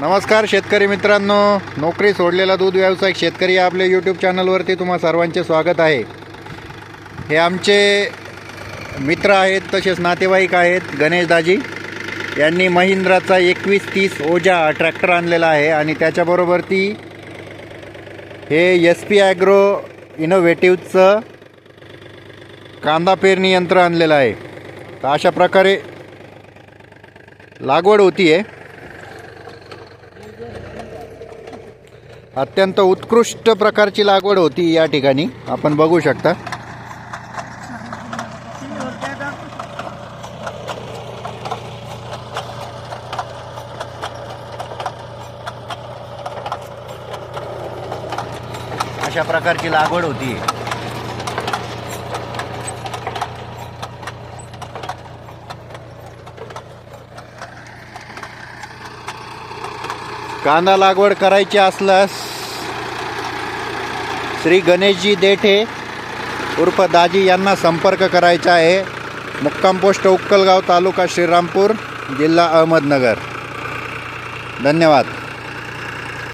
नमस्कार शेतकरी मित्रांनो. नोकरी सोडलेला दूध व्यावसायिक शेतकरी या आपल्या यूट्यूब चॅनलवरती तुम्हा सर्वांचे स्वागत आहे. हे आमचे मित्र आहेत तसेच नातेवाईक आहेत गणेश दाजी. यांनी महिंद्राचा एकवीस तीस ओजा ट्रॅक्टर आणलेला आहे आणि त्याच्याबरोबर ती हे एस पी ॲग्रो इनोव्हेटिव्हचं कांदा पेरणी यंत्र आणलेलं आहे. तर अशा प्रकारे लागवड होती आहे अत्यंत उत्कृष्ट प्रकारची लागवड होती या ठिकाणी. आपण बघू शकता. अशा प्रकारची लागवड होती. कांदा लागवड करायची असल्यास श्री गणेशजी देठे उर्फ दाजी यांना संपर्क करायचा आहे. मुक्काम पोस्ट उक्कलगाव तालुका श्रीरामपूर जिल्हा अहमदनगर. धन्यवाद.